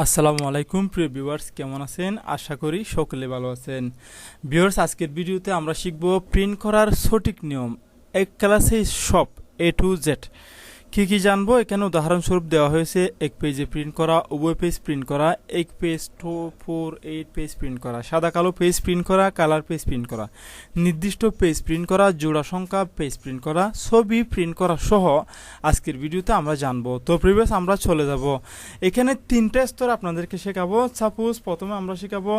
আসসালামু আলাইকুম, প্রিয় ভিউয়ার্স, কেমন আছেন? আশা করি সকলে ভালো আছেন। ভিউয়ার্স, আজকের ভিডিওতে আমরা শিখব প্রিন্ট করার সঠিক নিয়ম। এক ক্লাসে সব এ টু জেড কী কী জানব? এখানে উদাহরণস্বরূপ দেওয়া হয়েছে, এক পেজে প্রিন্ট করা, উভয় পেজ প্রিন্ট করা, এক page two four eight page print করা, সাদা কালো পেজ প্রিন্ট করা কালার পেজ প্রিন্ট করা, নির্দিষ্ট পেজ প্রিন্ট করা, জোড়া সংখ্যা পেজ প্রিন্ট করা, ছবি প্রিন্ট করা সহ আজকের ভিডিওতে আমরা জানব। তো প্রিভিয়াস আমরা চলে যাব। এখানে তিনটা স্তর আপনাদেরকে শেখাবো। সাপোজ প্রথমে আমরা শেখাবো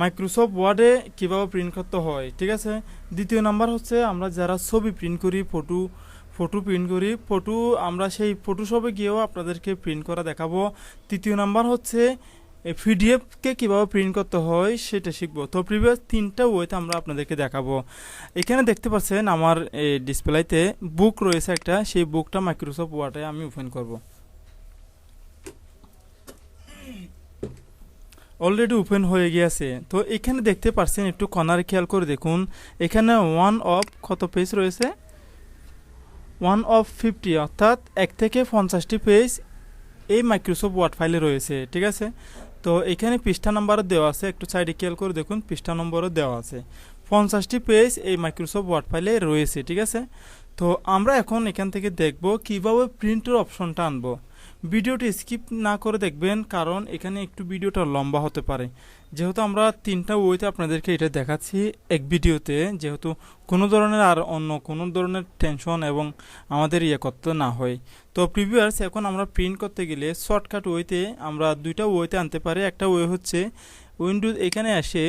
মাইক্রোসফট ওয়ার্ডে কীভাবে প্রিন্ট করতে হয়, ঠিক আছে? দ্বিতীয় নাম্বার হচ্ছে আমরা যারা ছবি প্রিন্ট করি ফটো ফটো প্রিন্ট করি। ফটো আমরা সেই ফটোশপে গিয়েও আপনাদেরকে প্রিন্ট করা দেখাবো। তৃতীয় নাম্বার হচ্ছে পিডিএফকে কীভাবে প্রিন্ট করতে হয় সেটা শিখব। তো প্রিভিয়াস তিনটা ওয়েতে আমরা আপনাদেরকে দেখাবো। এখানে দেখতে পাচ্ছেন আমার ডিসপ্লেতে বুক রয়েছে একটা। সেই বুকটা মাইক্রোসফট ওয়ার্ডে আমি ওপেন করব। অলরেডি ওপেন হয়ে গিয়েছে। তো এখানে দেখতে পাচ্ছেন, একটু কর্নারে খেয়াল করে দেখুন। এখানে ওয়ান অফ কত পেজ রয়েছে? ওয়ান অফ ফিফটি অর্থাৎ এক থেকে পঞ্চাশটি পেজ এই মাইক্রোসফট ওয়ার্ড ফাইলে রয়েছে, ঠিক আছে? তো এখানে পৃষ্ঠা নাম্বারও দেওয়া আছে, একটু সাইডে খেয়াল করে দেখুন, পৃষ্ঠা নম্বরও দেওয়া আছে। পঞ্চাশটি পেজ এই মাইক্রোসফট ওয়ার্ড ফাইলে রয়েছে, ঠিক আছে? তো আমরা এখন এখান থেকে দেখব কীভাবে প্রিন্টের অপশনটা আনব। ভিডিওটি স্কিপ না করে দেখবেন, কারণ এখানে একটু ভিডিওটা লম্বা হতে পারে। যেহেতু আমরা তিনটা ওয়েতে আপনাদেরকে এটা দেখাচ্ছি এক ভিডিওতে, যেহেতু কোনো ধরনের আর অন্য কোনো ধরনের টেনশন এবং আমাদের ইয়ে করতে না হয়। তো প্রিভিয়ার্স, এখন আমরা প্রিন্ট করতে গেলে শর্টকাট ওয়েতে আমরা দুইটা ওয়েতে আনতে পারি। একটা ওয়ে হচ্ছে উইন্ডোজ, এখানে এসে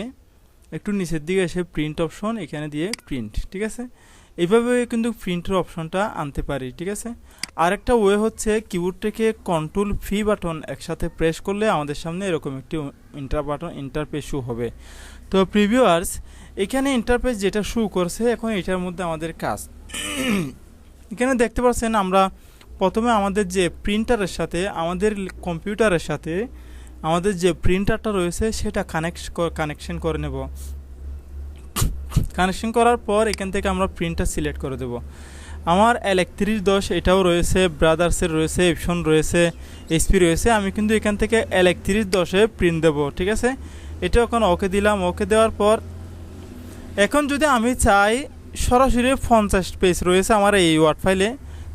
একটু নিচের দিকে এসে প্রিন্ট অপশন, এখানে দিয়ে প্রিন্ট, ঠিক আছে? এইভাবে কিন্তু প্রিন্টের অপশনটা আনতে পারি, ঠিক আছে? আরেকটা ওয়ে হচ্ছে কিবোর্ড থেকে কন্ট্রোল ফি বাটন একসাথে প্রেস করলে আমাদের সামনে এরকম একটি ইন্টার বাটন ইন্টারপেজ শু হবে। তো প্রিভিউয়ার্স এখানে ইন্টারপেজ যেটা শু করছে, এখন এটার মধ্যে আমাদের কাজ। এখানে দেখতে পাচ্ছেন আমরা প্রথমে আমাদের যে প্রিন্টারের সাথে, আমাদের কম্পিউটারের সাথে আমাদের যে প্রিন্টারটা রয়েছে, সেটা কানেক্ট কানেকশন করে নেব। কানেকশন করার পর এখান থেকে আমরা প্রিন্টার সিলেক্ট করে দেব। আমার একত্রিশ দশ, এটাও রয়েছে ব্রাদার্সের রয়েছে এপশন রয়েছে এসপি রয়েছে, আমি কিন্তু এখান থেকে একত্রিশ দশে প্রিন্ট দেবো, ঠিক আছে? এটা এখন ওকে দিলাম ওকে দেওয়ার পর এখন যদি আমি চাই সরাসরি পঞ্চাশ পেজ রয়েছে আমার এই ওয়ার্ড ফাইলে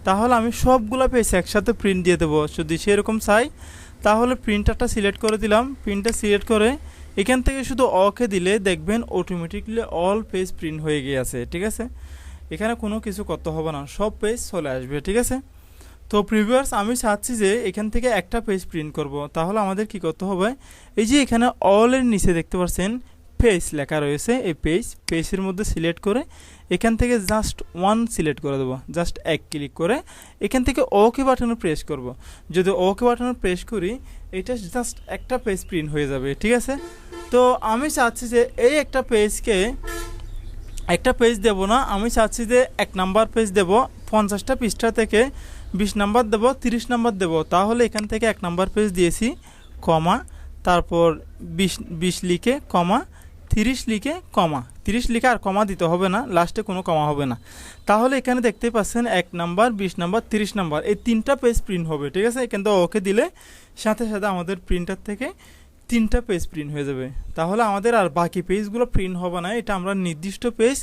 তাহলে আমি সবগুলো পেজ একসাথে প্রিন্ট দিয়ে দেবো। যদি সেরকম চাই, তাহলে প্রিন্টারটা সিলেক্ট করে দিলাম। প্রিন্টার সিলেক্ট করে এখান থেকে শুধু অকে দিলে দেখবেন অটোমেটিকলি অল পেজ প্রিন্ট হয়ে গিয়ে আছে ঠিক আছে? এখানে কোনো কিছু করতে হবে না, সব পেজ চলে আসবে, ঠিক আছে? তো প্রিভিয়ার্স আমি চাচ্ছি যে এখান থেকে একটা পেজ প্রিন্ট করব, তাহলে আমাদের কি করতে হবে? এই যে এখানে অলের নিচে দেখতে পাচ্ছেন পেজ লেখা রয়েছে, এই পেজ পেজের মধ্যে সিলেক্ট করে এখান থেকে জাস্ট ওয়ান সিলেক্ট করে দেবো। জাস্ট এক ক্লিক করে এখান থেকে ওকে বাটনে প্রেস করব। যদি ওকে বাটনে প্রেস করি, এটা জাস্ট একটা পেজ প্রিন্ট হয়ে যাবে, ঠিক আছে? তো আমি চাচ্ছি যে এই একটা পেজকে একটা পেজ দেব না, আমি চাচ্ছি যে এক নাম্বার পেজ দেব, পঞ্চাশটা পৃষ্ঠা থেকে বিশ নাম্বার দেব, তিরিশ নাম্বার দেব। তাহলে এখান থেকে এক নাম্বার পেজ দিয়েছি, কমা, তারপর বিশ বিশ লিখে কমা তিরিশ লিখে কমা। তিরিশ লিখে আর কমা দিতে হবে না লাস্টে কোনো কমা হবে না। তাহলে এখানে দেখতে পাচ্ছেন এক নাম্বার, বিশ নাম্বার, তিরিশ নাম্বার। এই তিনটা পেজ প্রিন্ট হবে, ঠিক আছে? কিন্তু ওকে দিলে সাথে সাথে আমাদের প্রিন্টার থেকে তিনটা পেজ প্রিন্ট হয়ে যাবে। তাহলে আমাদের আর বাকি পেজগুলো প্রিন্ট হবে না, এটা আমরা নির্দিষ্ট পেজ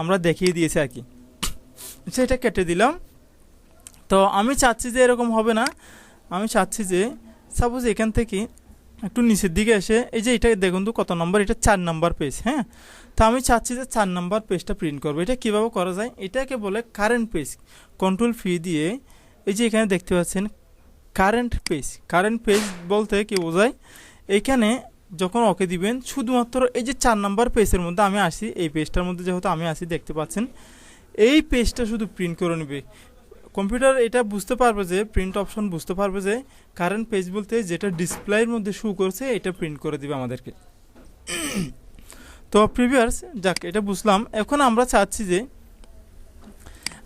আমরা দেখিয়ে দিয়েছি আর কি। সেটা কেটে দিলাম। তো আমি চাচ্ছি যে এরকম হবে না। আমি চাচ্ছি যে সাপোজ এখান থেকে একটু নিচের দিকে এসে, এই যে এটা দেখুন তো কত নম্বর এটা চার নম্বর পেজ হ্যাঁ? তো আমি চাচ্ছি যে চার নম্বর পেজটা প্রিন্ট করব। এটা কীভাবে করা যায়? এটাকে বলে কারেন্ট পেজ কন্ট্রোল ফি দিয়ে, এই যে এখানে দেখতে পাচ্ছেন কারেন্ট পেজ কারেন্ট পেজ বলতে কি বোঝায়? এইখানে যখন ওকে দিবেন, শুধুমাত্র এই যে চার নাম্বার পেজের মধ্যে আমি আসি, এই পেজটার মধ্যে যেহেতু আমি আসি, দেখতে পাচ্ছেন? এই পেজটা শুধু প্রিন্ট করে নেবে। কম্পিউটার এটা বুঝতে পারবে যে প্রিন্ট অপশন বুঝতে পারবে যে কারেন্ট পেজ বলতে যেটা ডিসপ্লের মধ্যে শু করছে, এটা প্রিন্ট করে দিবে আমাদেরকে। তো প্রিভিয়ার্স যাক, এটা বুঝলাম। এখন আমরা চাচ্ছি যে,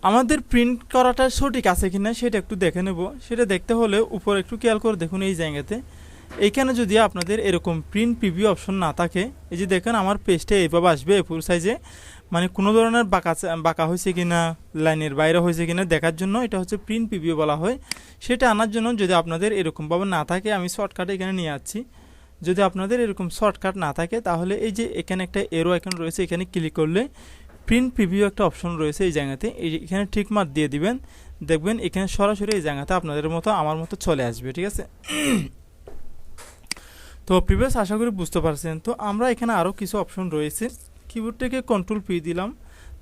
আমাদের প্রিন্ট করাটা সঠিক আছে কি না সেটা একটু দেখে নেব। সেটা দেখতে হলে উপর একটু খেয়াল করে দেখুন এই জায়গাতে। এইখানে যদি আপনাদের এরকম প্রিন্ট প্রিভিউ অপশন না থাকে, এই যে দেখেন আমার পেজটা এইভাবে আসবে এ ফুল সাইজে মানে কোনো ধরনের বাঁকা বাঁকা হয়েছে কি না লাইনের বাইরে হয়েছে কি না দেখার জন্য এটা হচ্ছে প্রিন্ট প্রিভিউ বলা হয়। সেটা আনার জন্য যদি আপনাদের এরকমভাবে না থাকে, আমি শর্টকাটে এখানে নিয়ে আসছি। যদি আপনাদের এরকম শর্টকাট না থাকে, তাহলে এই যে এখানে একটা এরো এখন রয়েছে, এখানে ক্লিক করলে প্রিন্ট প্রিভিউ একটা অপশন রয়েছে এই জায়গাতে। এই এখানে ঠিক মার্ক দিয়ে দিবেন, দেখবেন এখানে সরাসরি এই জায়গাতে আপনাদের মতো, আমার মতো চলে আসবে, ঠিক আছে? তো প্রিভিয়াস আশা করি বুঝতে পারছেন। তো আমরা এখানে আরও কিছু অপশন রয়েছে। কিবোর্ডটাকে কন্ট্রোল পি দিলাম।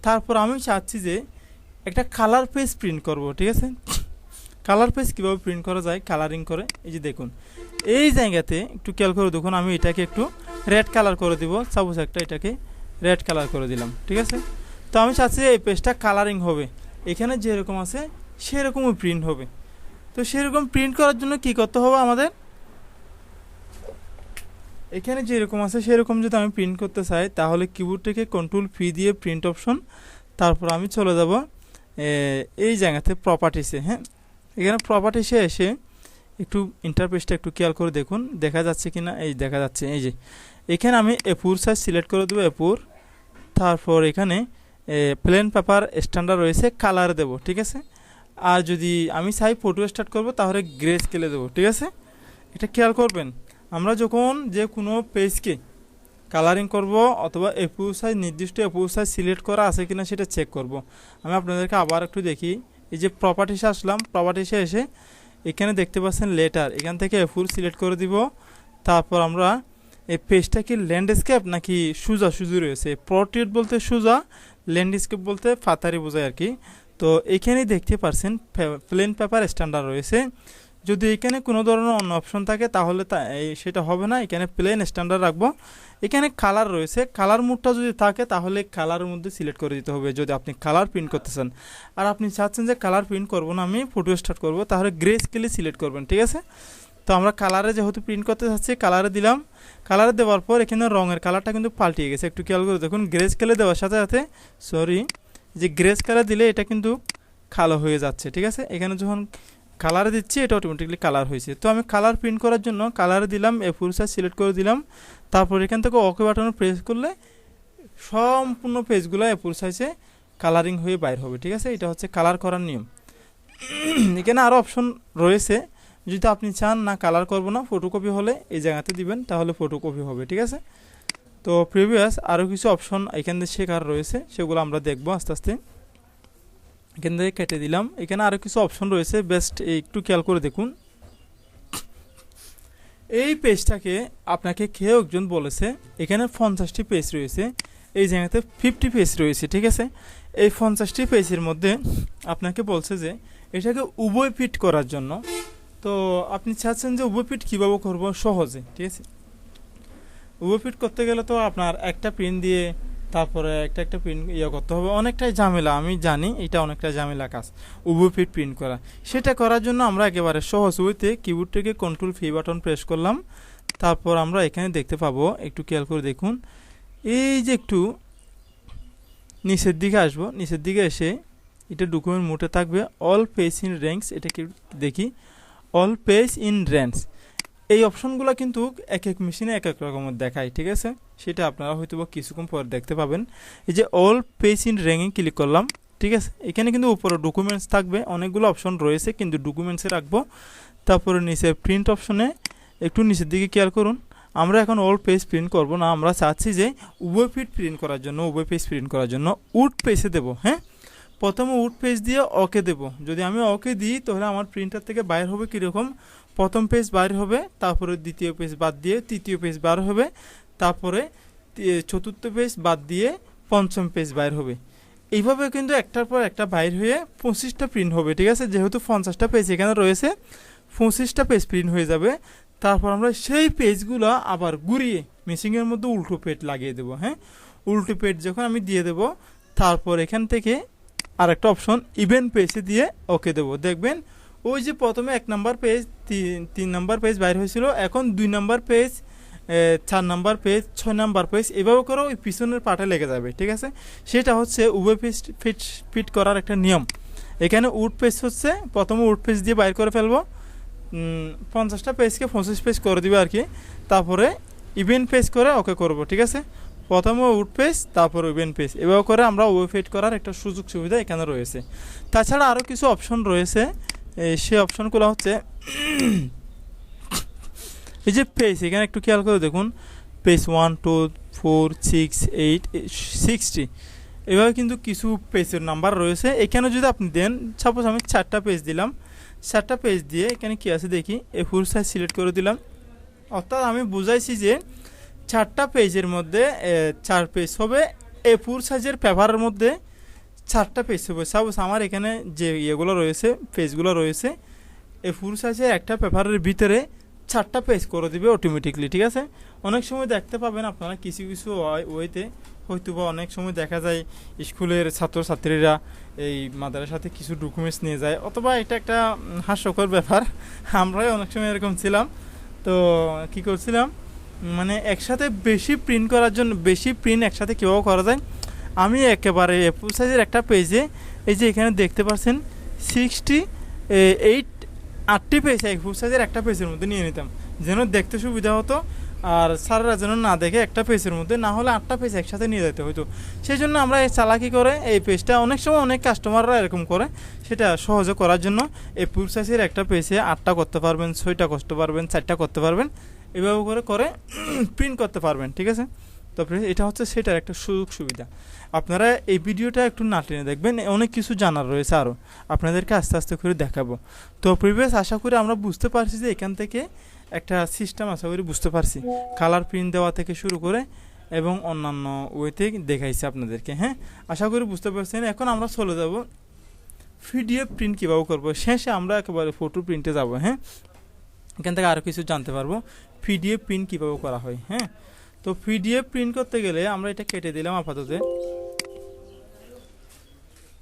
তারপর আমি চাচ্ছি যে একটা কালার পেজ প্রিন্ট করব, ঠিক আছে? কালার পেজ কীভাবে প্রিন্ট করা যায়? কালারিং করে। এই যে দেখুন। এই জায়গাতে একটু খেয়াল করে দেখুন, আমি এটাকে একটু রেড কালার করে দিব। সাপোজ একটা এটাকে রেড কালার করে দিলাম, ঠিক আছে? তো আমি চাচ্ছি এই পেজটা কালারিং হবে। এখানে যেরকম আছে, সেরকমই প্রিন্ট হবে। তো সেরকম প্রিন্ট করার জন্য কি করতে হবে আমাদের? এখানে যেরকম আছে সেরকম যদি আমি প্রিন্ট করতে চাই, তাহলে কিবোর্ড থেকে কন্ট্রোল ফি দিয়ে প্রিন্ট অপশন তারপর আমি চলে যাব এই জায়গাতে প্রপার্টিসে হ্যাঁ? এখানে প্রপার্টিসে এসে একটু ইন্টারপেসটা একটু খেয়াল করে দেখুন, দেখা যাচ্ছে কি না এই দেখা যাচ্ছে, এই যে। এখানে আমি এপুর সাইজ সিলেক্ট করে দেবো এপুর তারপর এখানে প্লেন পেপার স্ট্যান্ডার্ড রয়েছে কালার দেব, ঠিক আছে? আর যদি আমি চাই ফটো স্টার্ট করব, তাহলে গ্রে স্কেলে দেবো, ঠিক আছে? এটা খেয়াল করবেন? আমরা যখন যে কোনো পেজকে কালারিং করব অথবা এপু সাইজ নির্দিষ্ট এপু সাইজ সিলেক্ট করা আছে কিনা সেটা চেক করব। আমি আপনাদেরকে আবার একটু দেখি। এই যে প্রপার্টিসে আসলাম প্রপার্টিসে এসে এখানে দেখতে পাচ্ছেন লেটার এখান থেকে ফুল সিলেক্ট করে দিব। তারপর আমরা এই পেজটা কি ল্যান্ডস্কেপ নাকি সুজা? সুজু রয়েছে। প্রোর্ট্রেট বলতে সুজা ল্যান্ডস্কেপ বলতে ফাতারি বোঝায় আর কি। তো এখানেই দেখতে পারছেন প্লেন পেপার স্ট্যান্ডার্ড রয়েছে। যদি এখানে কোনো ধরনের অন্য অপশন থাকে, তাহলে তা সেটা হবে না। এখানে প্লেন স্ট্যান্ডার্ড রাখব। এখানে কালার রয়েছে। কালার মুডটা যদি থাকে, তাহলে কালারের মধ্যে সিলেক্ট করে দিতে হবে, যদি আপনি কালার প্রিন্ট করতে চান আর আপনি চাচ্ছেন যে কালার প্রিন্ট করব না, আমি ফটো স্টার্ট করব, তাহলে গ্রে স্কেলে সিলেক্ট করবেন, ঠিক আছে? তো আমরা কালারে যেহেতু প্রিন্ট করতে চাচ্ছি কালারে দিলাম। কালারে দেওয়ার পর এখানে রঙের কালারটা কিন্তু পাল্টিয়ে গেছে। একটু খেয়াল করে দেখুন গ্রে স্কেলে দেওয়ার সাথে সাথে সরি যে গ্রে স্কেলে দিলে এটা কিন্তু কালো হয়ে যাচ্ছে, ঠিক আছে? এখানে যখন কালার দিচ্ছি, এটা অটোমেটিকলি কালার হয়েছে। তো আমি কালার প্রিন্ট করার জন্য কালার দিলাম এ ফুল সাইজ সিলেক্ট করে দিলাম। তারপর এখান থেকে ওকে বাটন প্রেস করলে সম্পূর্ণ পেজগুলো এ ফুল সাইজে কালারিং হয়ে বাইর হবে, ঠিক আছে? এটা হচ্ছে কালার করার নিয়ম। এখানে আরও অপশন রয়েছে। যদি আপনি চান না কালার করব না ফটোকপি হলে এই জায়গাতে দিবেন, তাহলে ফটোকপি হবে, ঠিক আছে? তো প্রিভিয়াস আরও কিছু অপশন এখান থেকে শেখার রয়েছে, সেগুলো আমরা দেখব আস্তে আস্তে। এখান থেকে কেটে দিলাম। এখানে আরও কিছু অপশন রয়েছে বেস্ট একটু খেয়াল করে দেখুন। এই পেজটাকে আপনাকে কেউ একজন বলেছে, এখানে পঞ্চাশটি পেজ রয়েছে, এই জায়গাতে ফিফটি পেজ রয়েছে, ঠিক আছে? এই পঞ্চাশটি পেজের মধ্যে আপনাকে বলছে যে, এটাকে উভয় ফিট করার জন্য। তো আপনি চাচ্ছেন যে উভয় ফিট কীভাবে করব? সহজে, ঠিক আছে? উভয় ফিট করতে গেলে তো আপনার একটা প্রিন্ট দিয়ে তারপরে একটা একটা প্রিন্ট ইয়ে করতে হবে। অনেকটাই ঝামেলা, আমি জানি এটা অনেকটা ঝামেলা কাজ। উভয় ফিট প্রিন্ট করা। সেটা করার জন্য আমরা একেবারে সহজ ওইতে কিবোর্ড থেকে কন্ট্রোল ফি বাটন প্রেস করলাম। তারপর আমরা এখানে দেখতে পাবো, একটু খেয়াল করে দেখুন। এই যে একটু নিচের দিকে আসব। নিচের দিকে এসে এটা ডকুমেন্ট মোটে থাকবে। অল পেজ ইন র্যাঙ্কস এটাকে দেখি। অল পেজ ইন র্যাঙ্কস এই অপশনগুলো কিন্তু এক এক মেশিনে এক এক রকমের দেখায়, ঠিক আছে? সেটা আপনারা হয়তো বা কিছুক্ষণ পর দেখতে পাবেন। এই যে all page in ranking click করলাম, ঠিক আছে? এখানে কিন্তু উপরে ডকুমেন্টস থাকবে, অনেকগুলো অপশন রয়েছে, কিন্তু ডকুমেন্টসে রাখব। তারপরে নিচে প্রিন্ট অপশনে একটু নিচের দিকে খেয়াল করুন। আমরা এখন অল পেজ প্রিন্ট করব না, আমরা চাচ্ছি যে উভয় ফিট প্রিন্ট করার জন্য উভয় পেজ প্রিন্ট করার জন্য, উড পেজে দেবো হ্যাঁ? প্রথমে উড পেজ দিয়ে ওকে দেব। যদি আমি ওকে দিই, তাহলে আমার প্রিন্টার থেকে বাইর হবে কীরকম? প্রথম পেজ বাইর হবে, তারপরে দ্বিতীয় পেজ বাদ দিয়ে তৃতীয় পেজ বার হবে, তারপরে চতুর্থ পেজ বাদ দিয়ে পঞ্চম পেজ বাইর হবে। এইভাবে কিন্তু একটার পর একটা বাইর হয়ে পঁচিশটা প্রিন্ট হবে, ঠিক আছে? যেহেতু পঞ্চাশটা পেজ এখানে রয়েছে, পঁচিশটা পেজ প্রিন্ট হয়ে যাবে। তারপর আমরা সেই পেজগুলো আবার ঘুরিয়ে মেশিনের মধ্যে উল্টো পেট লাগিয়ে দেবো হ্যাঁ? উল্টো পেট যখন আমি দিয়ে দেব, তারপর এখান থেকে আর একটা অপশন ইভেন্ট পেজে দিয়ে ওকে দেবো। দেখবেন, ওই যে প্রথমে এক নাম্বার পেজ তিন তিন নাম্বার পেজ বাইর হয়েছিল, এখন দুই নাম্বার পেজ চার নাম্বার পেজ ছয় নাম্বার পেজ এভাবে করে ওই পিছনের পাটে লেগে যাবে, ঠিক আছে? সেটা হচ্ছে উভয় পেজ ফিট ফিট করার একটা নিয়ম। এখানে উড পেজ হচ্ছে, প্রথমে উড পেজ দিয়ে বাইর করে ফেলব। পঞ্চাশটা পেজকে পঁচিশ পেজ করে দিবে আর কি। তারপরে ইভেন্ট পেজ করে ওকে করব, ঠিক আছে? প্রথমে উড পেজ তারপর ওয়েন পেজ এভাবে করে আমরা ওয়েফেট করার একটা সুযোগ সুবিধা এখানে রয়েছে। তাছাড়া আরও কিছু অপশন রয়েছে। সেই অপশনগুলো হচ্ছে এই যে পেজ এখানে একটু খেয়াল করে দেখুন। Page one two four six eight sixty এভাবে কিন্তু কিছু পেজের নাম্বার রয়েছে। এখানে যদি আপনি দেন সাপোজ আমি চারটা পেজ দিলাম। চারটা পেজ দিয়ে এখানে কী আছে দেখি? এ ফুল সাইজ সিলেক্ট করে দিলাম। অর্থাৎ আমি বুঝাইছি যে চারটা পেজের মধ্যে চার পেজ হবে। এ ফুল সাইজের পেপারের মধ্যে চারটা পেজ হবে। সাপোজ আমার এখানে যে ইয়েগুলো রয়েছে, পেজগুলো রয়েছে, এ ফুল সাইজের একটা পেপারের ভিতরে চারটা পেজ করে দিবে অটোমেটিকলি ঠিক আছে? অনেক সময় দেখতে পাবেন আপনারা কিছু কিছু ওয়ে- ওয়েতে হয়তো বা অনেক সময় দেখা যায় স্কুলের ছাত্রছাত্রীরা এই মাদারের সাথে কিছু ডকুমেন্টস নিয়ে যায়। অথবা এটা একটা হাস্যকর ব্যাপার। আমরাই অনেক সময় এরকম ছিলাম। তো কি করছিলাম? মানে একসাথে বেশি প্রিন্ট করার জন্য, বেশি প্রিন্ট একসাথে কীভাবে করা যায়? আমি একেবারে ফুল সাইজের একটা পেজে এই যে এখানে দেখতে পাচ্ছেন সিক্সটি এইট আটটি পেজ এক ফুল সাইজের একটা পেজের মধ্যে নিয়ে নিতাম। যেন দেখতে সুবিধা হতো আর স্যাররা যেন না দেখে একটা পেজের মধ্যে, না হলে আটটা পেজ একসাথে নিয়ে যেতে হতো সেই জন্য আমরা এই চালাকি করে এই পেজটা অনেক সময় অনেক কাস্টমাররা এরকম করে, সেটা সহজে করার জন্য এই সাইজের একটা পেজে আটটা করতে পারবেন, ছয়টা করতে পারবেন, চারটা করতে পারবেন। এভাবে করে করে প্রিন্ট করতে পারবেন ঠিক আছে? তো friends, এটা হচ্ছে সেটার একটা সুযোগ সুবিধা। আপনারা এই ভিডিওটা একটু না টেনে দেখবেন অনেক কিছু জানার রয়েছে আরও আপনাদেরকে আস্তে আস্তে করে দেখাবো। তো প্রিভিয়াস আশা করি আমরা বুঝতে পারছি যে এখান থেকে একটা সিস্টেম আশা করি বুঝতে পারছি। কালার প্রিন্ট দেওয়া থেকে শুরু করে এবং অন্যান্য ওয়েতে দেখাইছি আপনাদেরকে হ্যাঁ? আশা করি বুঝতে পারছেন। এখন আমরা চলে যাব। পিডিএফ প্রিন্ট কীভাবে করব? শেষে আমরা একেবারে ফটো প্রিন্টে যাব হ্যাঁ? এখান থেকে আরও কিছু জানতে পারব। পিডিএফ প্রিন্ট কীভাবে করা হয় হ্যাঁ? তো পিডিএফ প্রিন্ট করতে গেলে আমরা এটা কেটে দিলাম আপাতত।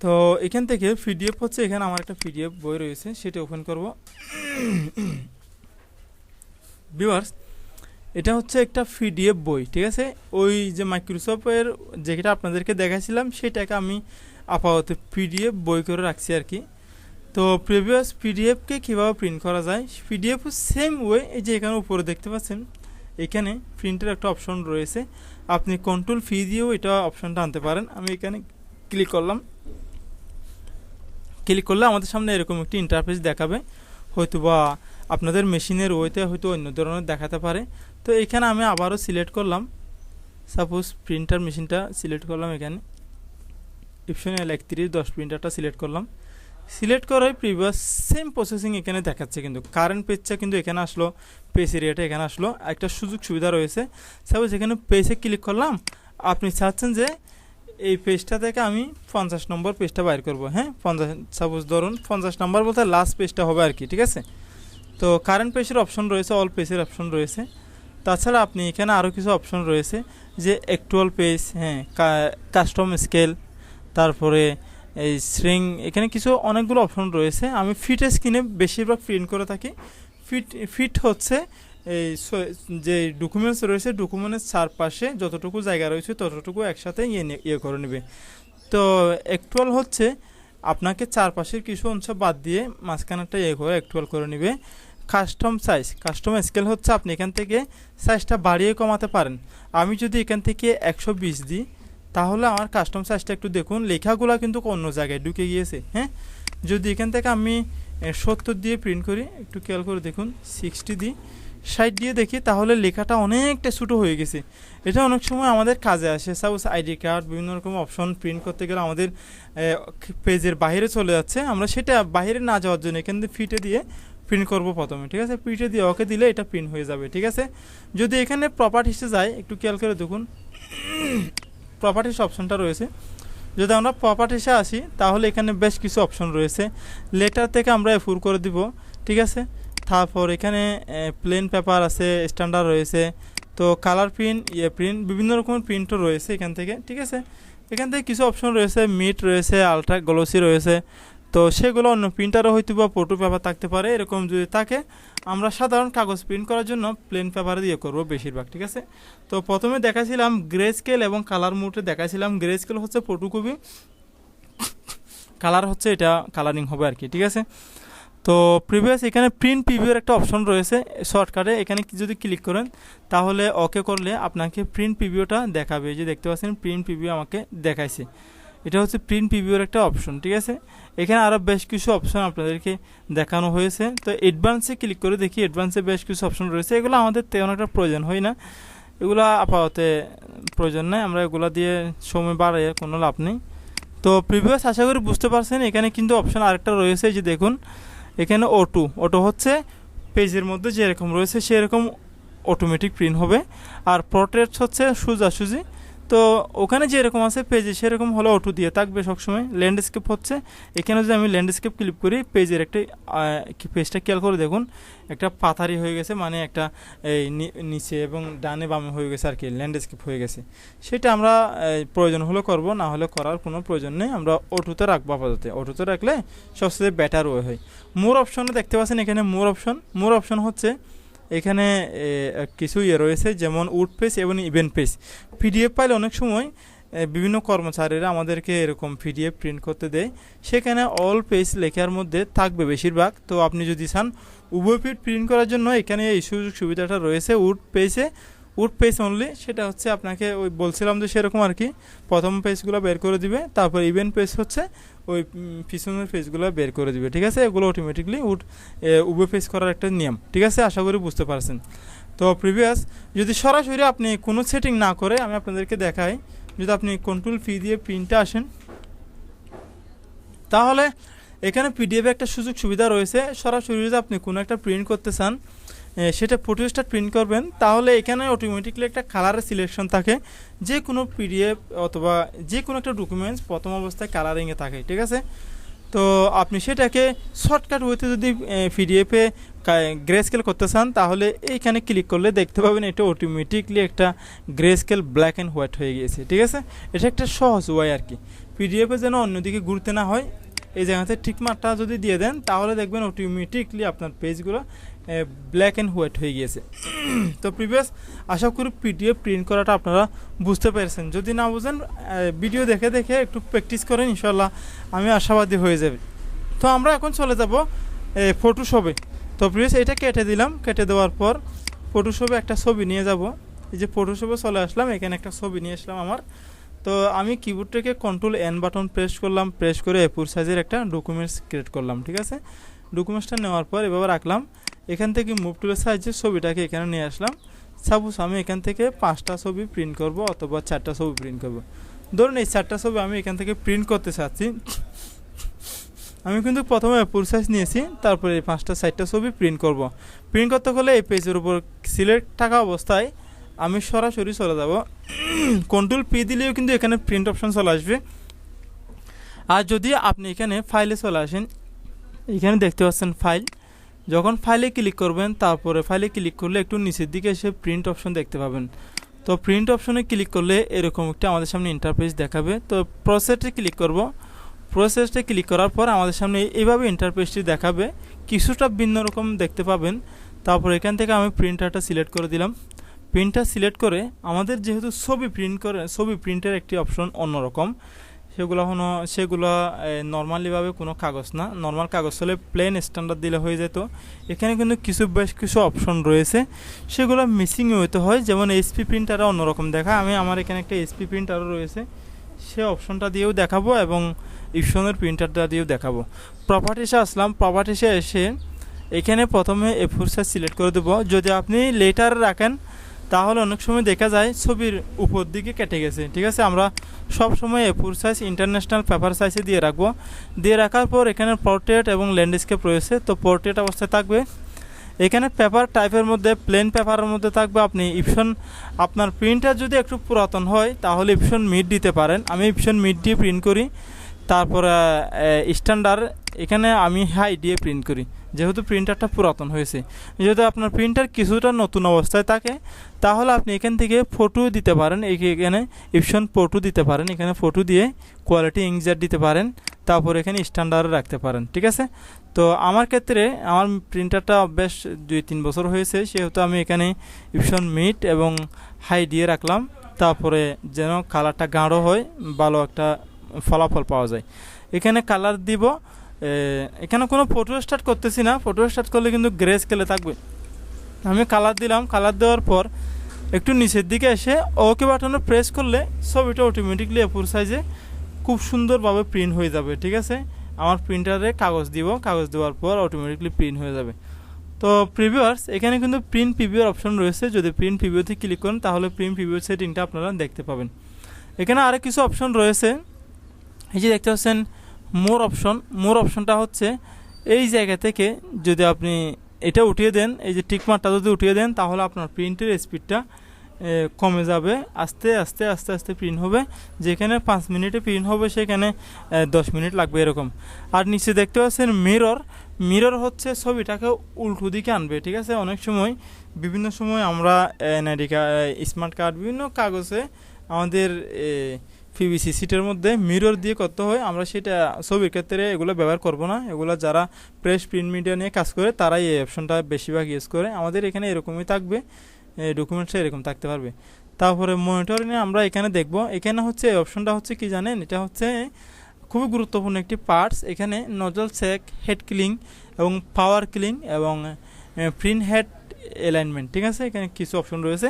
তো এখান থেকে পিডিএফ হচ্ছে, এখানে আমার একটা পিডিএফ বই রয়েছে, সেটা ওপেন করব। ভিউয়ার্স এটা হচ্ছে একটা পিডিএফ বই, ঠিক আছে? ওই যে মাইক্রোসফটের যেটা আপনাদেরকে দেখাইছিলাম, সেটাকে আমি আপাতত পিডিএফ বই করে রাখছি আর কি। তো প্রিভিয়াস পিডিএফকে কীভাবে প্রিন্ট করা যায়? পিডিএফ সেম ওয়ে এই যে এখানে উপরে দেখতে পাচ্ছেন, এখানে প্রিন্টের একটা অপশন রয়েছে। আপনি কন্ট্রোল ফি দিয়েও এটা অপশনটা আনতে পারেন। আমি এখানে ক্লিক করলাম। ক্লিক করলে আমাদের সামনে এরকম একটি ইন্টারফেস দেখাবে। হয়তো বা আপনাদের মেশিনের ওয়েতে হয়তো অন্য ধরনের দেখাতে পারে। তো এখানে আমি আবারও সিলেক্ট করলাম। সাপোজ প্রিন্টার মেশিনটা সিলেক্ট করলাম এখানে। অপশন এল একত্রিশ দশ প্রিন্টারটা সিলেক্ট করলাম। সিলেক্ট করার প্রিভিয়াস সেম প্রসেসিং এখানে দেখাচ্ছে কিন্তু। কারেন্ট পেজটা কিন্তু এখানে আসলো পেজ এরিয়াটা এখানে আসলো। একটা সুযোগ সুবিধা রয়েছে। সাপোজ এখানে পেজে ক্লিক করলাম, আপনি চাচ্ছেন যে এই পেজটা থেকে আমি পঞ্চাশ নম্বর পেজটা বাইর করব। হ্যাঁ পঞ্চাশ সাপোজ ধরুন পঞ্চাশ নম্বর বলতে লাস্ট পেজটা হবে আর কি, ঠিক আছে? তো কারেন্ট পেজের অপশন রয়েছে অল পেজের অপশন রয়েছে। তাছাড়া আপনি এখানে আরও কিছু অপশন রয়েছে, যে অ্যাকচুয়াল পেজ হ্যাঁ কাস্টম স্কেল তারপরে এই স্ট্রিং এখানে কিছু অনেকগুলো অপশন রয়েছে। আমি ফিট স্ক্রিনে বেশিরভাগ প্রিন্ট করে থাকি। ফিট ফিট হচ্ছে এই যে ডকুমেন্টস রয়েছে ডকুমেন্টের চারপাশে যতটুকু জায়গা রয়েছে, ততটুকু একসাথে ইয়ে ইয়ে করে নেবে। তো অ্যাকচুয়াল হচ্ছে আপনাকে চারপাশের কিছু অংশ বাদ দিয়ে মাঝখানেরটা ইয়ে করে অ্যাকচুয়াল করে নেবে। কাস্টম সাইজ কাস্টম স্কেল হচ্ছে আপনি এখান থেকে সাইজটা বাড়িয়ে কমাতে পারেন। আমি যদি এখান থেকে একশো বিশ দিই তাহলে আমার কাস্টম সাইজটা একটু দেখুন। লেখাগুলো কিন্তু অন্য জায়গায় ঢুকে গিয়েছে হ্যাঁ? যদি এখান থেকে আমি সত্তর দিয়ে প্রিন্ট করি, একটু খেয়াল করে দেখুন সিক্সটি দিই ষাট দিয়ে দেখি, তাহলে লেখাটা অনেকটা ছোটো হয়ে গেছে। এটা অনেক সময় আমাদের কাজে আসে। সাপোজ আইডি কার্ড বিভিন্ন রকম অপশন প্রিন্ট করতে গেলে আমাদের পেজের বাইরে চলে যাচ্ছে। আমরা সেটা বাইরে না যাওয়ার জন্য এখান থেকে ফিটে দিয়ে প্রিন্ট করব প্রথমে, ঠিক আছে? প্রিন্টে দিয়ে ওকে দিলে এটা প্রিন্ট হয়ে যাবে, ঠিক আছে? যদি এখানে প্রপার্টিসে যায়, একটু খেয়াল করে দেখুন। প্রপার্টিস অপশনটা রয়েছে। যদি আমরা প্রপার্টিসে আসি, তাহলে এখানে বেশ কিছু অপশন রয়েছে। লেটার থেকে আমরা এফুর করে দিব, ঠিক আছে? তারপর এখানে প্লেন পেপার আছে স্ট্যান্ডার্ড রয়েছে। তো কালার প্রিন্ট ইয়ে প্রিন্ট বিভিন্ন রকমের প্রিন্টও রয়েছে এখান থেকে, ঠিক আছে? এখান থেকে কিছু অপশন রয়েছে মিট রয়েছে আলট্রা গ্লোসি রয়েছে। তো সেগুলো অন্য প্রিন্টারও হয়তো বা ফটো পেপার থাকতে পারে, এরকম যদি থাকে, আমরা সাধারণ কাগজ প্রিন্ট করার জন্য প্লেন পেপারে দিয়ে করব বেশিরভাগ, ঠিক আছে? তো প্রথমে দেখাছিলাম গ্রে স্কেল এবং কালার মোডে দেখাছিলাম গ্রে স্কেল হচ্ছে ফটোকপি কালার হচ্ছে এটা কালারিং হবে আর কি, ঠিক আছে? তো প্রিভিয়াস এখানে প্রিন্ট প্রিভিউর একটা অপশন রয়েছে শর্টকাটে এখানে যদি ক্লিক করেন, তাহলে ওকে করলে আপনাকে প্রিন্ট প্রিভিউটা দেখাবে। যে দেখতে পাচ্ছেন প্রিন্ট প্রিভিউ আমাকে দেখাইছে। এটা হচ্ছে প্রিন্ট প্রিভিউর একটা অপশন ঠিক আছে? এখানে আরও বেশ কিছু অপশন আপনাদেরকে দেখানো হয়েছে। তো অ্যাডভান্সে ক্লিক করে দেখি অ্যাডভান্সে বেশ কিছু অপশন রয়েছে। এগুলো আমাদের তেমন একটা প্রয়োজন হয় না। এগুলো আপাতত প্রয়োজন নেই। আমরা এগুলো দিয়ে সময় বাড়াই কোনো লাভ নেই। তো প্রিভিয়াস আশা করি বুঝতে পারছেন, এখানে কিন্তু অপশন আরেকটা রয়েছে যে দেখুন। এখানে অটো অটো হচ্ছে পেজের মধ্যে যেরকম রয়েছে, সেরকম অটোমেটিক প্রিন্ট হবে। আর প্রোট্রেট হচ্ছে সোজাসুজি তো ওখানে যেরকম আছে পেজে সেরকম হলে অটো দিয়ে থাকবে সবসময়। ল্যান্ডস্কেপ হচ্ছে। এখানে যদি আমি ল্যান্ডস্কেপ ক্লিক করি পেজের একটা পেজটা খেয়াল করে দেখুন, একটা পাথারি হয়ে গেছে মানে একটা, এই নিচে এবং ডানে বামে হয়ে গেছে আর কি ল্যান্ডস্কেপ হয়ে গেছে। সেটা আমরা প্রয়োজন হলে করব, না হলে করার কোনো প্রয়োজন নেই। আমরা অটোতে রাখব আপাতত। অটোতে রাখলে সবচেয়ে বেটার ওয়ে হয়। মোর অপশনে দেখতে পাচ্ছেন এখানে মোর অপশন মোর অপশন হচ্ছে এখানে কিছু ইয়ে রয়েছে, যেমন উড পেজ এবং ইভেন্ট পেজ পিডিএফ পাইলে অনেক সময় বিভিন্ন কর্মচারীরা আমাদেরকে এরকম পিডিএফ প্রিন্ট করতে দেয়। সেখানে অল পেজ লেখার মধ্যে থাকবে বেশিরভাগ। তো আপনি যদি চান, উভয় পেজ প্রিন্ট করার জন্য এখানে এই সুযোগ সুবিধাটা রয়েছে উড পেজে উড পেজ অনলি সেটা হচ্ছে আপনাকে ওই বলছিলাম যে সেরকম আর কি, প্রথম পেজগুলো বের করে দিবে, তারপর ইভেন্ট পেজ হচ্ছে, ওই পিছনের পেজগুলো বের করে দিবে, ঠিক আছে? এগুলো অটোমেটিকলি উড উভয় পেজ করার একটা নিয়ম, ঠিক আছে? আশা করি বুঝতে পারছেন। তো প্রিভিয়াস যদি সরাসরি আপনি কোনো সেটিং না করে, আমি আপনাদেরকে দেখাই, যদি আপনি কন্ট্রোল ফি দিয়ে প্রিন্টে আসেন, তাহলে এখানে পিডিএফে একটা সুযোগ সুবিধা রয়েছে, সরাসরি যদি আপনি কোনো একটা প্রিন্ট করতে চান সেটা ফটোস্টার প্রিন্ট করবেন, তাহলে এখানে অটোমেটিকলি একটা কালারের সিলেকশন থাকে। যে কোনো পিডিএফ অথবা যে কোনো একটা ডকুমেন্টস প্রথম অবস্থায় কালারিংয়ে থাকে, ঠিক আছে? তো আপনি সেটাকে শর্টকাট হইতে যদি পিডিএফে গ্রে স্কেল করতে চান, তাহলে এইখানে ক্লিক করলে দেখতে পাবেন এটা অটোমেটিকলি একটা grey scale black and white হয়ে গিয়েছে, ঠিক আছে? এটা একটা সহজ ওয়াই আর কি। পিডিএফে যেন অন্যদিকে ঘুরতে না হয়, এই জায়গাতে ঠিক মার্কটা যদি দিয়ে দেন, তাহলে দেখবেন অটোমেটিকলি আপনার পেজগুলো ব্ল্যাক অ্যান্ড হোয়াইট হয়ে গিয়েছে। তো প্রিভিয়াস আশা করি পিডিএফ প্রিন্ট করাটা আপনারা বুঝতে পেরেছেন। যদি না বুঝেন ভিডিও দেখে দেখে একটু প্র্যাকটিস করেন ইনশাল্লাহ আমি আশাবাদী হয়ে যাবে। তো আমরা এখন চলে যাব ফটোশপে তো প্রিভিয়াস এটা কেটে দিলাম। কেটে দেওয়ার পর ফটোশপে একটা ছবি নিয়ে যাব। এই যে ফটোশপে চলে আসলাম, এখানে একটা ছবি নিয়ে আসলাম আমার। তো আমি কিবোর্ডটাকে কন্ট্রোল এন বাটন প্রেস করলাম প্রেস করে এপুর সাইজের একটা ডকুমেন্টস ক্রিয়েট করলাম, ঠিক আছে? ডকুমেন্টসটা নেওয়ার পর এভাবে রাখলাম। এখান থেকে মুভ টুলের সাহায্যে ছবিটাকে এখানে নিয়ে আসলাম। সাপোজ আমি এখান থেকে পাঁচটা ছবি প্রিন্ট করব অথবা চারটা ছবি প্রিন্ট করব। ধরুন এই চারটা ছবি আমি এখান থেকে প্রিন্ট করতে চাচ্ছি। আমি কিন্তু প্রথমে ফুল সাইজ নিয়েছি, তারপরে এই পাঁচটা, চারটা ছবি প্রিন্ট করব। প্রিন্ট করতে হলে এই পেজের উপর সিলেক্ট থাকা অবস্থায় আমি সরাসরি চলে যাব। কন্ট্রোল পি দিলেও কিন্তু এখানে প্রিন্ট অপশন চলে আসবে। আর যদি আপনি এখানে ফাইলে চলে আসেন, এখানে দেখতে পাচ্ছেন ফাইল যখন ফাইলে ক্লিক করবেন, তারপরে ফাইলে ক্লিক করলে একটু নিচের দিকে এসে প্রিন্ট অপশন দেখতে পাবেন। তো প্রিন্ট অপশনে ক্লিক করলে এরকম একটা আমাদের সামনে ইন্টারফেস দেখাবে। তো প্রসেসে ক্লিক করব। প্রসেসটা ক্লিক করার পর আমাদের সামনে এইভাবে ইন্টারফেসটি দেখাবে। কিছুটা ভিন্ন রকম দেখতে পাবেন। তারপর এখান থেকে আমি প্রিন্টারটা সিলেক্ট করে দিলাম। প্রিন্টার সিলেক্ট করে আমাদের যেহেতু ছবি প্রিন্ট করে, ছবি প্রিন্টের একটি অপশন অন্যরকম। সেগুলো হলো সেগুলো নর্মালিভাবে কোনো কাগজ না। নর্মাল কাগজ হলে প্লেন স্ট্যান্ডার্ড দিলে হয়ে যেত। এখানে কিন্তু কিছু, বেশ কিছু অপশন রয়েছে। সেগুলো মিসিং হইতে হয়। যেমন এইচপি প্রিন্টারও অন্যরকম দেখা। আমি, আমার এখানে একটা এইচপি প্রিন্টারও রয়েছে। সে অপশনটা দিয়েও দেখাবো এবং ইপসনের প্রিন্টারটা দিয়েও দেখাবো। প্রপার্টিসে আসলাম। প্রপার্টিসে এসে এখানে প্রথমে এ ফোর সাইজ সিলেক্ট করে দেবো। যদি আপনি লেটার রাখেন তাহলে অনেক সময় দেখা যায় ছবির উপর দিকে কেটে গেছে, ঠিক আছে? আমরা সব সময় A four size international paper সাইজে দিয়ে রাখব। দিয়ে রাখার পর এখানে পোর্ট্রেট এবং ল্যান্ডস্কেপ রয়েছে। তো পোর্ট্রেট অবস্থায় থাকবে। এখানে পেপার টাইপের মধ্যে প্লেন পেপারের মধ্যে থাকবে আপনি ইপশন আপনার প্রিন্টার যদি একটু পুরাতন হয়, তাহলে ইপশন মিড দিতে পারেন। আমি ইপশন মিড দিয়ে প্রিন্ট করি। তারপর স্ট্যান্ডার্ড এখানে আমি হাই দিয়ে প্রিন্ট করি। যেহেতু প্রিন্টারটা পুরাতন হয়েছে। যেহেতু আপনার প্রিন্টার কিছুটা নতুন অবস্থায় থাকে, তাহলে আপনি এখান থেকে ফটো দিতে পারেন। এখানে ইপশন ফটো দিতে পারেন। এখানে ফটো দিয়ে কোয়ালিটি ইংজার দিতে পারেন। তারপর এখানে স্ট্যান্ডার্ড রাখতে পারেন, ঠিক আছে? তো আমার ক্ষেত্রে আমার প্রিন্টারটা বেশ দুই তিন বছর হয়েছে। সেহেতু আমি এখানে ইপশন মিট এবং হাই দিয়ে রাখলাম। তারপরে যেন কালারটা গাঢ় হয়, ভালো একটা ফলাফল পাওয়া যায়। এখানে কালার দিব এখানে কোনো ফটো স্টার্ট করতেছি না। ফটো স্টার্ট করলে কিন্তু গ্রে স্কেলে থাকবে। আমি কালার দিলাম কালার দেওয়ার পর একটু নিচের দিকে এসে ওকে বাটনে প্রেস করলে ছবিটা অটোমেটিকলি এপুর সাইজে খুব সুন্দরভাবে প্রিন্ট হয়ে যাবে, ঠিক আছে? আমার প্রিন্টারে কাগজ দিব, কাগজ দেওয়ার পর অটোমেটিকলি প্রিন্ট হয়ে যাবে। তো প্রিভিউয়ার্স এখানে কিন্তু প্রিন্ট প্রিভিউর অপশন রয়েছে। যদি প্রিন্ট প্রিভিউতে ক্লিক করেন, তাহলে প্রিন্ট প্রিভিউ সেটিংটা আপনারা দেখতে পাবেন। এখানে আরও কিছু অপশন রয়েছে। এই যে দেখতে পাচ্ছেন, মোর অপশন মোর অপশনটা হচ্ছে এই জায়গা থেকে যদি আপনি এটা উঠিয়ে দেন, এই যে টিকমারটা যদি উঠিয়ে দেন, তাহলে আপনার প্রিন্টের স্পিডটা কমে যাবে। আস্তে আস্তে আস্তে আস্তে প্রিন্ট হবে। যেখানে পাঁচ মিনিটে প্রিন্ট হবে, সেখানে দশ মিনিট লাগবে এরকম। আর নিচে দেখতে পাচ্ছেন মিরর মিরর হচ্ছে ছবিটাকে উল্টো দিকে আনবে, ঠিক আছে? অনেক সময়, বিভিন্ন সময় আমরা এনআইডি স্মার্ট কার্ড বিভিন্ন কাগজে আমাদের পিভিসি সিটের মধ্যে মিরর দিয়ে করতে হয়। আমরা সেটা ছবির ক্ষেত্রে এগুলো ব্যবহার করব না। এগুলো যারা প্রেস প্রিন্ট মিডিয়া নিয়ে কাজ করে, তারাই এই অপশনটা বেশিরভাগ ইউজ করে। আমাদের এখানে এরকমই থাকবে। ডকুমেন্টসে এরকম থাকতে পারবে। তারপরে মনিটরিংয়ে আমরা এখানে দেখব। এখানে হচ্ছে, এই অপশনটা হচ্ছে কি জানেন? এটা হচ্ছে খুবই গুরুত্বপূর্ণ একটি পার্টস এখানে নজল চেক হেড ক্লিং এবং পাওয়ার ক্লিং এবং প্রিন্ট হেড অ্যালাইনমেন্ট ঠিক আছে? এখানে কিছু অপশন রয়েছে।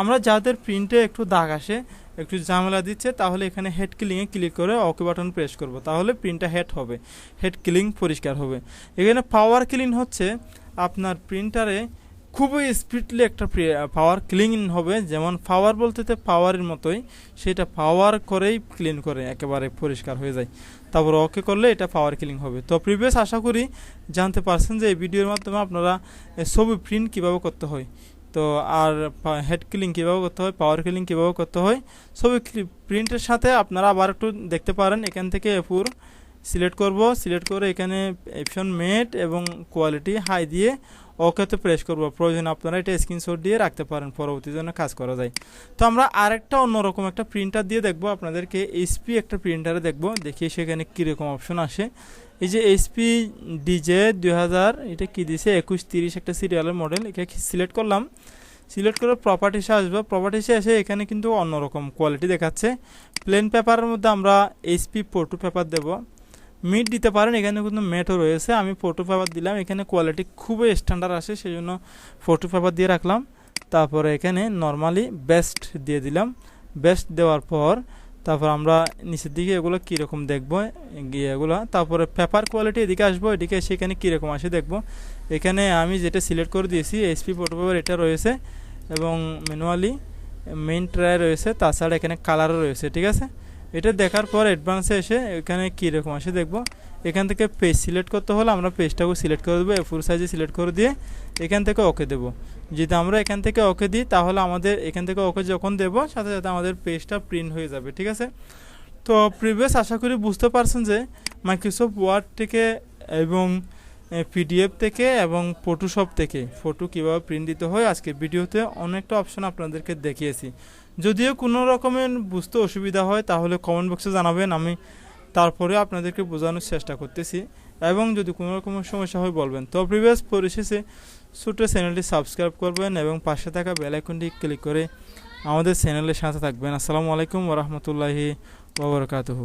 আমরা যাদের প্রিন্টে একটু দাগ আসে একটু ঝামেলা দিচ্ছে, তাহলে এখানে হেড ক্লিংয়ে ক্লিক করে ওকে বাটন প্রেস করব। তাহলে প্রিন্টটা হেড হবে। হেড ক্লিং পরিষ্কার হবে। এখানে পাওয়ার ক্লিন হচ্ছে। আপনার প্রিন্টারে খুবই স্পিডলি একটা পাওয়ার ক্লিন হবে। যেমন পাওয়ার বলতে পাওয়ারের মতোই। সেটা পাওয়ার করেই ক্লিন করে একেবারে পরিষ্কার হয়ে যায়। তারপর ওকে করলে এটা পাওয়ার ক্লিন হবে। তো প্রিভিয়াস আশা করি জানতে পারছেন যে এই ভিডিওর মাধ্যমে আপনারা ছবি প্রিন্ট কীভাবে করতে হয়। তো আর হেড ক্লিং কীভাবে করতে হয় পাওয়ার কিলিং কীভাবে করতে হয় ছবি প্রিন্টের সাথে আপনারা আবার একটু দেখতে পারেন। এখান থেকে এপুর সিলেক্ট করব। সিলেক্ট করে এখানে অপশন মেট এবং কোয়ালিটি হাই দিয়ে ওকেতে প্রেস করব। প্রয়োজন আপনারা এটা স্ক্রিনশট দিয়ে রাখতে পারেন। পরবর্তী জন্য কাজ করা যায়। তো আমরা আরেকটা অন্যরকম একটা প্রিন্টার দিয়ে দেখব। আপনাদেরকে এইচপি একটা প্রিন্টারে দেখব। দেখি সেখানে কীরকম অপশন আসে। এই যে এইচপি ডিজে দুই হাজার এটা কি দিছে? একুশ তিরিশ একটা সিরিয়ালের মডেল এটা সিলেক্ট করলাম? সিলেক্ট করে প্রপার্টিসে আসবে। প্রপার্টিসে এসে এখানে কিন্তু অন্যরকম কোয়ালিটি দেখাচ্ছে। প্লেন পেপারের মধ্যে আমরা এইচপি ফোটো পেপার দেব। মিট দিতে পারেন, এখানে কিন্তু মেটও রয়েছে। আমি ফটো পেপার দিলাম। এখানে কোয়ালিটি খুবই স্ট্যান্ডার্ড আসে সেই জন্য ফটো পেপার দিয়ে রাখলাম। তারপরে এখানে নর্মালি বেস্ট দিয়ে দিলাম। বেস্ট দেওয়ার পর তারপর আমরা নিচের দিকে এগুলো কীরকম দেখব, গিয়ে এগুলো, তারপরে পেপার কোয়ালিটি এদিকে আসব, এদিকে সেখানে কীরকম আসে দেখব। এখানে আমি যেটা সিলেক্ট করে দিয়েছি এসপি পোর্টপেপার পেপার এটা রয়েছে, এবং ম্যানুয়ালি মেইন ট্রায় রয়েছে, তাছাড়া এখানে কালারও রয়েছে, ঠিক আছে? এটা দেখার পর অ্যাডভান্সে এসে এখানে কীরকম আসে দেখব। এখান থেকে পেজ সিলেক্ট করতে হলে আমরা পেজটাকে সিলেক্ট করে দেবো ফুল সাইজে সিলেক্ট করে দিয়ে এখান থেকে ওকে দেবো। যদি আমরা এখান থেকে ওকে দিই, তাহলে আমাদের এখান থেকে ওকে যখন দেবো, সাথে সাথে আমাদের পেজটা প্রিন্ট হয়ে যাবে, ঠিক আছে? তো প্রিভিয়াস আশা করি বুঝতে পারছেন যে মাইক্রোসফট ওয়ার্ড থেকে এবং পিডিএফ থেকে এবং ফটোশপ থেকে ফটো কীভাবে প্রিন্ট দিতে হয় আজকে ভিডিওতে অনেকটা অপশন আপনাদেরকে দেখিয়েছি। যদিও কোনো রকমের বুঝতে অসুবিধা হয়, তাহলে কমেন্ট বক্সে জানাবেন, আমি তারপরে আপনাদেরকে বোঝানোর চেষ্টা করতেছি। এবং যদি কোনো রকমের সমস্যা হয় বলবেন। তো প্রিভিয়াস পরিশেষে ছোটো চ্যানেলটি সাবস্ক্রাইব করবেন এবং পাশে থাকা বেলাইকনটি ক্লিক করে আমাদের চ্যানেলের সাথে থাকবেন। আসসালামু আলাইকুম ওরহমতুল্লাহি ওবরকাতহু